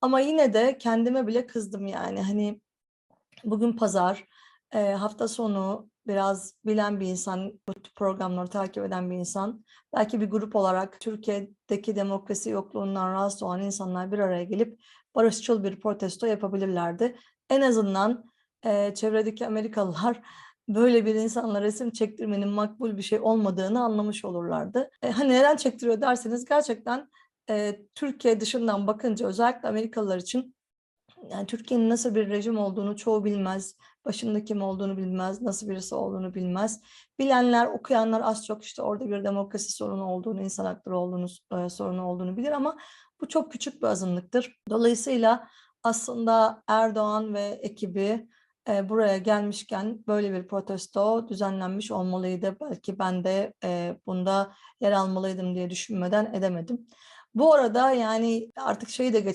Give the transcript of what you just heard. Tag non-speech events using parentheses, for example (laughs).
Ama yine de kendime bile kızdım yani. Hani bugün pazar, eee, hafta sonu biraz bilen bir insan, bu programları takip eden bir insan, belki bir grup olarak Türkiye'deki demokrasi yokluğundan rahatsız olan insanlar bir araya gelip barışçıl bir protesto yapabilirlerdi. En azından, eee, çevredeki Amerikalılar (laughs) böyle bir insanla resim çektirmenin makbul bir şey olmadığını anlamış olurlardı. Eee, hani neden çektiriyor derseniz gerçekten, eee, Türkiye dışından bakınca özellikle Amerikalılar için yani Türkiye'nin nasıl bir rejim olduğunu çoğu bilmez. Başında kim olduğunu bilmez, nasıl birisi olduğunu bilmez. Bilenler, okuyanlar az çok işte orada bir demokrasi sorunu olduğunu, insan hakları olduğunu, eee, sorunu olduğunu bilir ama bu çok küçük bir azınlıktır. Dolayısıyla aslında Erdoğan ve ekibi, eee, buraya gelmişken böyle bir protesto düzenlenmiş olmalıydı. Belki ben de, eee, bunda yer almalıydım diye düşünmeden edemedim. Bu arada yani artık şeyi de geç